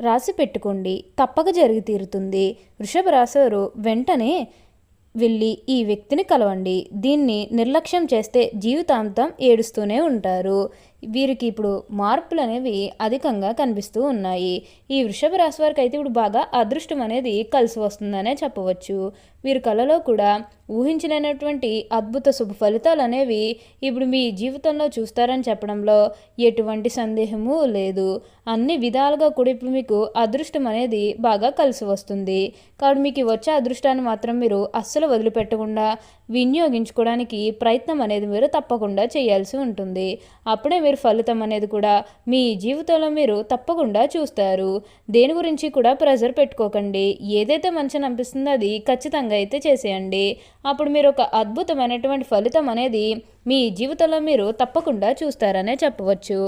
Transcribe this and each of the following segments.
రాసి పెట్టుకోండి. తప్పక జరిగి తీరుతుంది. వృషభ రాశివారు వెంటనే వెళ్ళి ఈ వ్యక్తిని కలవండి. దీన్ని నిర్లక్ష్యం చేస్తే జీవితాంతం ఏడుస్తూనే ఉంటారు. వీరికి ఇప్పుడు మార్పులు అనేవి అధికంగా కనిపిస్తూ ఉన్నాయి. ఈ వృషభ రాశి వారికి అయితే ఇప్పుడు బాగా అదృష్టం అనేది కలిసి వస్తుందనే చెప్పవచ్చు. వీరి కళలో కూడా ఊహించలేనటువంటి అద్భుత శుభ ఫలితాలు అనేవి ఇప్పుడు మీ జీవితంలో చూస్తారని చెప్పడంలో ఎటువంటి సందేహము లేదు. అన్ని విధాలుగా కూడా ఇప్పుడు మీకు అదృష్టం అనేది బాగా కలిసి వస్తుంది. కాబట్టి మీకు వచ్చే అదృష్టాన్ని మాత్రం మీరు అస్సలు వదిలిపెట్టకుండా వినియోగించుకోవడానికి ప్రయత్నం అనేది మీరు తప్పకుండా చేయాల్సి ఉంటుంది. అప్పుడే మీరు ఫలితం అనేది కూడా మీ జీవితంలో మీరు తప్పకుండా చూస్తారు. దేని గురించి కూడా ప్రెజర్ పెట్టుకోకండి. ఏదైతే మంచిని అనిపిస్తుందో అది ఖచ్చితంగా అయితే చేసేయండి. అప్పుడు మీరు ఒక అద్భుతమైనటువంటి ఫలితం అనేది మీ జీవితంలో మీరు తప్పకుండా చూస్తారనే చెప్పవచ్చు.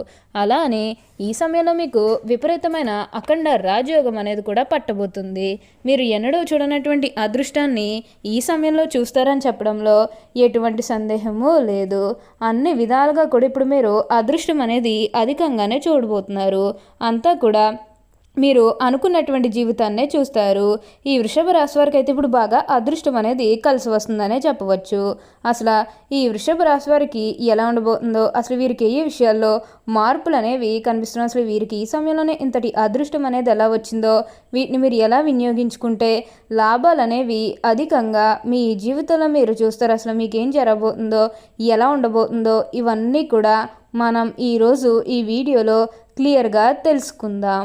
అలానే ఈ సమయంలో మీకు విపరీతమైన అఖండ రాజయోగం అనేది కూడా పట్టబోతుంది. మీరు ఎన్నడూ చూడనటువంటి అదృష్టాన్ని ఈ సమయంలో చూస్తారని చెప్పడంలో ఎటువంటి సందేహము లేదు. అన్ని విధాలుగా కూడా ఇప్పుడు మీరు అదృష్టం అనేది అధికంగానే చూడబోతున్నారు. అంతా కూడా మీరు అనుకున్నటువంటి జీవితాన్నే చూస్తారు. ఈ వృషభ రాశి వారికి అయితే ఇప్పుడు బాగా అదృష్టం అనేది కలిసి వస్తుందనే చెప్పవచ్చు. అసలు ఈ వృషభ రాశి వారికి ఎలా ఉండబోతుందో అసలు వీరికి ఏ విషయాల్లో మార్పులు అనేవి కనిపిస్తున్నాయి అసలు వీరికి ఈ సమయంలోనే ఇంతటి అదృష్టం అనేది ఎలా వచ్చిందో వీటిని మీరు ఎలా వినియోగించుకుంటే లాభాలు అనేవి అధికంగా మీ జీవితంలో మీరు చూస్తారు. అసలు మీకు ఏం జరగబోతుందో ఎలా ఉండబోతుందో ఇవన్నీ కూడా మనం ఈరోజు ఈ వీడియోలో క్లియర్గా తెలుసుకుందాం.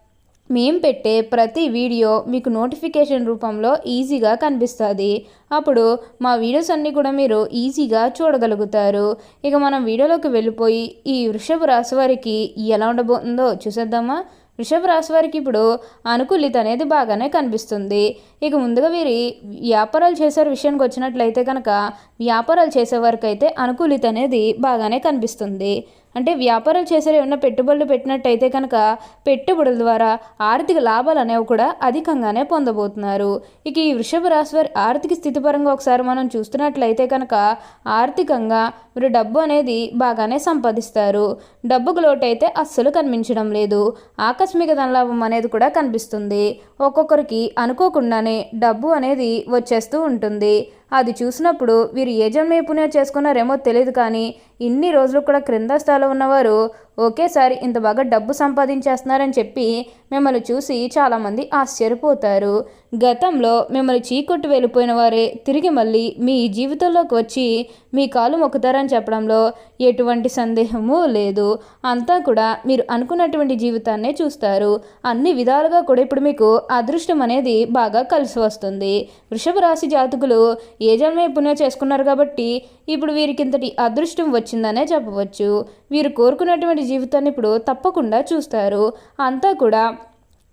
మేము పెట్టే ప్రతి వీడియో మీకు నోటిఫికేషన్ రూపంలో ఈజీగా కనిపిస్తుంది. అప్పుడు మా వీడియోస్ అన్నీ కూడా మీరు ఈజీగా చూడగలుగుతారు. ఇక మనం వీడియోలోకి వెళ్ళిపోయి ఈ వృషభ రాశి వారికి ఎలా ఉండబోతుందో చూసేద్దామా? వృషభ రాశి వారికి ఇప్పుడు అనుకూలిత అనేది బాగానే కనిపిస్తుంది. ఇక ముందుగా వీరి వ్యాపారాలు చేసే విషయానికి వచ్చినట్లయితే కనుక వ్యాపారాలు చేసేవారికి అయితే అనుకూలిత అనేది బాగానే కనిపిస్తుంది. అంటే వ్యాపారాలు చేసే ఏమైనా పెట్టుబడులు పెట్టినట్టయితే కనుక పెట్టుబడుల ద్వారా ఆర్థిక లాభాలు అనేవి కూడా అధికంగానే పొందబోతున్నారు. ఇక ఈ వృషభ రాశి వారి ఆర్థిక స్థితి పరంగా ఒకసారి మనం చూస్తున్నట్లయితే కనుక ఆర్థికంగా మీరు డబ్బు అనేది బాగానే సంపాదిస్తారు. డబ్బుకు లోటైతే అస్సలు కనిపించడం లేదు. ఆకస్మిక ధనలాభం అనేది కూడా కనిపిస్తుంది. ఒక్కొక్కరికి అనుకోకుండానే డబ్బు అనేది వచ్చేస్తూ ఉంటుంది. అది చూసినప్పుడు వీరు ఏ జన్మ పుణ్యం చేసుకున్నారేమో తెలియదు కానీ ఇన్ని రోజులు కూడా క్రింద స్థాయిలో ఉన్నవారు ఒకేసారి ఇంత బాగా డబ్బు సంపాదించేస్తున్నారని చెప్పి మిమ్మల్ని చూసి చాలామంది ఆశ్చర్యపోతారు. గతంలో మిమ్మల్ని చీకొట్టు వెళ్ళిపోయిన వారే తిరిగి మళ్ళీ మీ జీవితంలోకి వచ్చి మీ కాలు మొక్కుతారని చెప్పడంలో ఎటువంటి సందేహము లేదు. అంతా కూడా మీరు అనుకున్నటువంటి జీవితాన్నే చూస్తారు. అన్ని విధాలుగా కూడా ఇప్పుడు మీకు అదృష్టం అనేది బాగా కలిసి వస్తుంది. వృషభ రాశి జాతకులు ఏ జన్మే చేసుకున్నారు కాబట్టి ఇప్పుడు వీరికింతటి అదృష్టం వచ్చి వచ్చిందనే చెప్పవచ్చు. వీరు కోరుకున్నటువంటి జీవితాన్ని ఇప్పుడు తప్పకుండా చూస్తారు. అంతా కూడా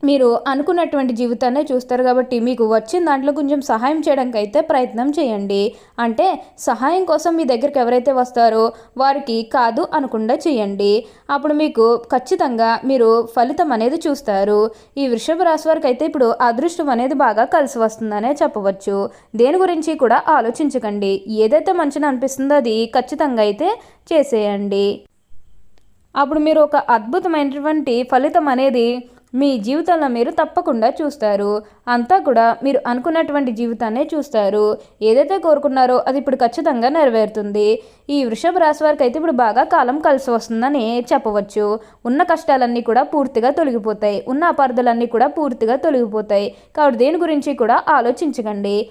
మీరు అనుకున్నటువంటి జీవితాన్ని చూస్తారు కాబట్టి మీకు వచ్చిన దాంట్లో కొంచెం సహాయం చేయడానికి అయితే ప్రయత్నం చేయండి. అంటే సహాయం కోసం మీ దగ్గరికి ఎవరైతే వస్తారో వారికి కాదు అనకుండా చేయండి. అప్పుడు మీకు ఖచ్చితంగా మీరు ఫలితం అనేది చూస్తారు. ఈ వృషభ రాశి వారికి అయితే ఇప్పుడు అదృష్టం అనేది బాగా కలిసి వస్తుందనే చెప్పవచ్చు. దేని గురించి కూడా ఆలోచించకండి. ఏదైతే మంచిని అనిపిస్తుందో అది ఖచ్చితంగా అయితే చేసేయండి. అప్పుడు మీరు ఒక అద్భుతమైనటువంటి ఫలితం అనేది మీ జీవితంలో మీరు తప్పకుండా చూస్తారు. అంతా కూడా మీరు అనుకున్నటువంటి జీవితాన్నే చూస్తారు. ఏదైతే కోరుకున్నారో అది ఇప్పుడు ఖచ్చితంగా నెరవేరుతుంది. ఈ వృషభ రాశి వారికి అయితే ఇప్పుడు బాగా కాలం కలిసి వస్తుందని చెప్పవచ్చు. ఉన్న కష్టాలన్నీ కూడా పూర్తిగా తొలగిపోతాయి. ఉన్న అపార్థలన్నీ కూడా పూర్తిగా తొలగిపోతాయి. కాబట్టి దేని గురించి కూడా ఆలోచించకండి.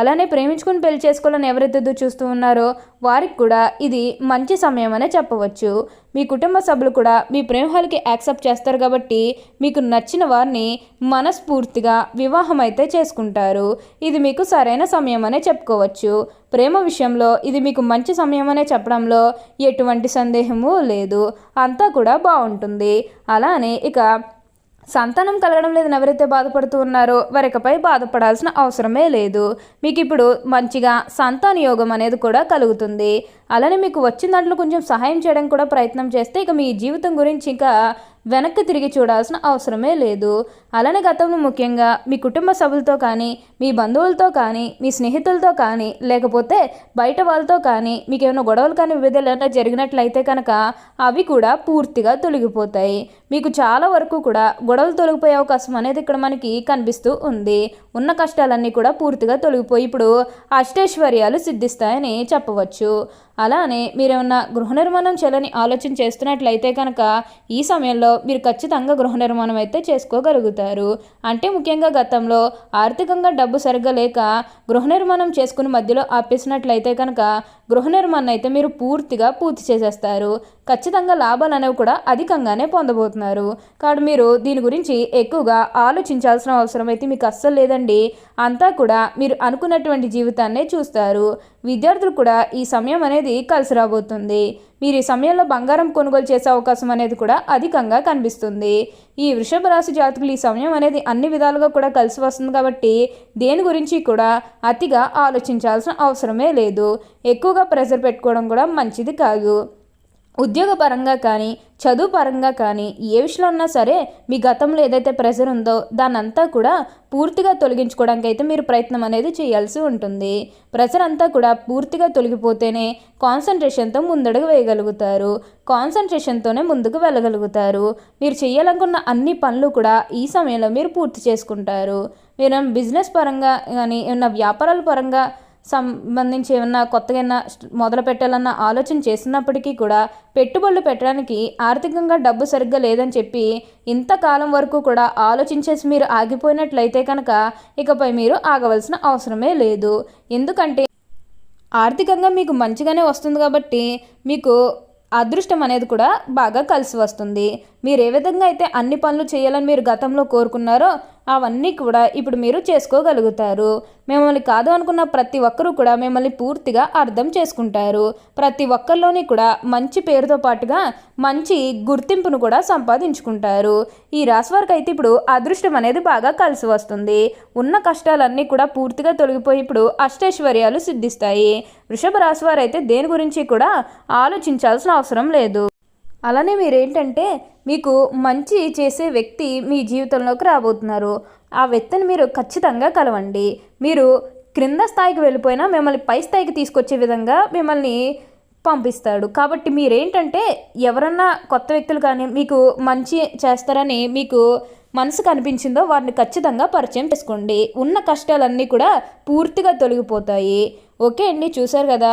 అలానే ప్రేమించుకుని పెళ్ళి చేసుకోవాలని ఎవరైతే చూస్తూ ఉన్నారో వారికి కూడా ఇది మంచి సమయం అనే చెప్పవచ్చు. మీ కుటుంబ సభ్యులు కూడా మీ ప్రేమహాలకి యాక్సెప్ట్ చేస్తారు కాబట్టి మీకు నచ్చిన వారిని మనస్ఫూర్తిగా వివాహం అయితే చేసుకుంటారు. ఇది మీకు సరైన సమయం అనే చెప్పుకోవచ్చు. ప్రేమ విషయంలో ఇది మీకు మంచి సమయం అనే చెప్పడంలో ఎటువంటి సందేహము లేదు. అంతా కూడా బాగుంటుంది. అలానే ఇక సంతానం కలగడం లేదని ఎవరైతే బాధపడుతూ ఉన్నారో వారికపై బాధపడాల్సిన అవసరమే లేదు. మీకు ఇప్పుడు మంచిగా సంతాన యోగం అనేది కూడా కలుగుతుంది. అలానే మీకు వచ్చిన దాంట్లో కొంచెం సహాయం చేయడం కూడా ప్రయత్నం చేస్తే ఇక మీ జీవితం గురించి ఇంకా వెనక్కి తిరిగి చూడాల్సిన అవసరమే లేదు. అలానే గతంలో ముఖ్యంగా మీ కుటుంబ సభ్యులతో కానీ మీ బంధువులతో కానీ మీ స్నేహితులతో కానీ లేకపోతే బయట వాళ్ళతో కానీ మీకు ఏమైనా గొడవలు కానీ వివిధాలు ఏమైనా జరిగినట్లయితే కనుక అవి కూడా పూర్తిగా తొలగిపోతాయి. మీకు చాలా వరకు కూడా గొడవలు తొలగిపోయే అవకాశం అనేది ఇక్కడ మనకి కనిపిస్తూ ఉంది. ఉన్న కష్టాలన్నీ కూడా పూర్తిగా తొలగిపోయి ఇప్పుడు అష్టైశ్వర్యాలు సిద్ధిస్తాయని చెప్పవచ్చు. అలానే మీరేమన్నా గృహ నిర్మాణం చేయాలని ఆలోచన చేస్తున్నట్లయితే కనుక ఈ సమయంలో మీరు ఖచ్చితంగా గృహ నిర్మాణం అయితే చేసుకోగలుగుతారు. అంటే ముఖ్యంగా గతంలో ఆర్థికంగా డబ్బు సరిగ్గా లేక గృహ నిర్మాణం చేసుకుని మధ్యలో ఆపేసినట్లయితే కనుక గృహ నిర్మాణం అయితే మీరు పూర్తిగా పూర్తి చేసేస్తారు. ఖచ్చితంగా లాభాలు అనేవి కూడా అధికంగానే పొందబోతున్నారు. కాబట్టి మీరు దీని గురించి ఎక్కువగా ఆలోచించాల్సిన అవసరం అయితే మీకు అస్సలు లేదండి. అంతా కూడా మీరు అనుకున్నటువంటి జీవితాన్నే చూస్తారు. విద్యార్థులు కూడా ఈ సమయం అనేది కలిసి రాబోతుంది. మీరు ఈ సమయంలో బంగారం కొనుగోలు చేసే అవకాశం అనేది కూడా అధికంగా కనిపిస్తుంది. ఈ వృషభ రాశి జాతకులు ఈ సమయం అనేది అన్ని విధాలుగా కూడా కలిసి వస్తుంది కాబట్టి దేని గురించి కూడా అతిగా ఆలోచించాల్సిన అవసరమే లేదు. ఎక్కువగా ప్రెజర్ పెట్టుకోవడం కూడా మంచిది కాదు. ఉద్యోగపరంగా కానీ చదువు పరంగా కానీ ఏ విషయంలో ఉన్నా సరే మీ గతంలో ఏదైతే ప్రెజర్ ఉందో దాన్నంతా కూడా పూర్తిగా తొలగించుకోవడానికి అయితే మీరు ప్రయత్నం అనేది చేయాల్సి ఉంటుంది. ప్రెజర్ అంతా కూడా పూర్తిగా తొలగిపోతేనే కాన్సన్ట్రేషన్తో ముందడుగు వేయగలుగుతారు. కాన్సన్ట్రేషన్తోనే ముందుకు వెళ్ళగలుగుతారు. మీరు చేయాలనుకున్న అన్ని పనులు కూడా ఈ సమయంలో మీరు పూర్తి చేసుకుంటారు. మీరు బిజినెస్ పరంగా కానీ ఏమన్నా వ్యాపారాల పరంగా సంబంధించి ఏమన్నా కొత్తగా ఏమన్నా మొదలు పెట్టాలన్న ఆలోచన చేసినప్పటికీ కూడా పెట్టుబడులు పెట్టడానికి ఆర్థికంగా డబ్బు సరిగ్గా లేదని చెప్పి ఇంతకాలం వరకు కూడా ఆలోచించేసి మీరు ఆగిపోయినట్లయితే కనుక ఇకపై మీరు ఆగవలసిన అవసరమే లేదు. ఎందుకంటే ఆర్థికంగా మీకు మంచిగానే వస్తుంది కాబట్టి మీకు అదృష్టం అనేది కూడా బాగా కలిసి వస్తుంది. మీరు ఏ విధంగా అయితే అన్ని పనులు చేయాలని మీరు గతంలో కోరుకున్నారో అవన్నీ కూడా ఇప్పుడు మీరు చేసుకోగలుగుతారు. మిమ్మల్ని కాదు అనుకున్న ప్రతి ఒక్కరూ కూడా మిమ్మల్ని పూర్తిగా అర్థం చేసుకుంటారు. ప్రతి ఒక్కరిలోని కూడా మంచి పేరుతో పాటుగా మంచి గుర్తింపును కూడా సంపాదించుకుంటారు. ఈ రాశి వారికి అయితే ఇప్పుడు అదృష్టం అనేది బాగా కలిసి వస్తుంది. ఉన్న కష్టాలన్నీ కూడా పూర్తిగా తొలగిపోయి ఇప్పుడు అష్టైశ్వర్యాలు సిద్ధిస్తాయి. వృషభ రాశి వారు అయితే దేని గురించి కూడా ఆలోచించాల్సిన అవసరం లేదు. అలానే మీరేంటంటే మీకు మంచి చేసే వ్యక్తి మీ జీవితంలోకి రాబోతున్నారు. ఆ వ్యక్తిని మీరు ఖచ్చితంగా కలవండి. మీరు క్రింద స్థాయికి వెళ్ళిపోయినా మిమ్మల్ని పై స్థాయికి తీసుకొచ్చే విధంగా మిమ్మల్ని పంపిస్తాడు. కాబట్టి మీరేంటంటే ఎవరన్నా కొత్త వ్యక్తులు కానీ మీకు మంచి చేస్తారని మీకు మనసు కనిపించిందో వారిని ఖచ్చితంగా పరిచయం చేసుకోండి. ఉన్న కష్టాలన్నీ కూడా పూర్తిగా తొలగిపోతాయి. ఓకే అండి చూశారు కదా?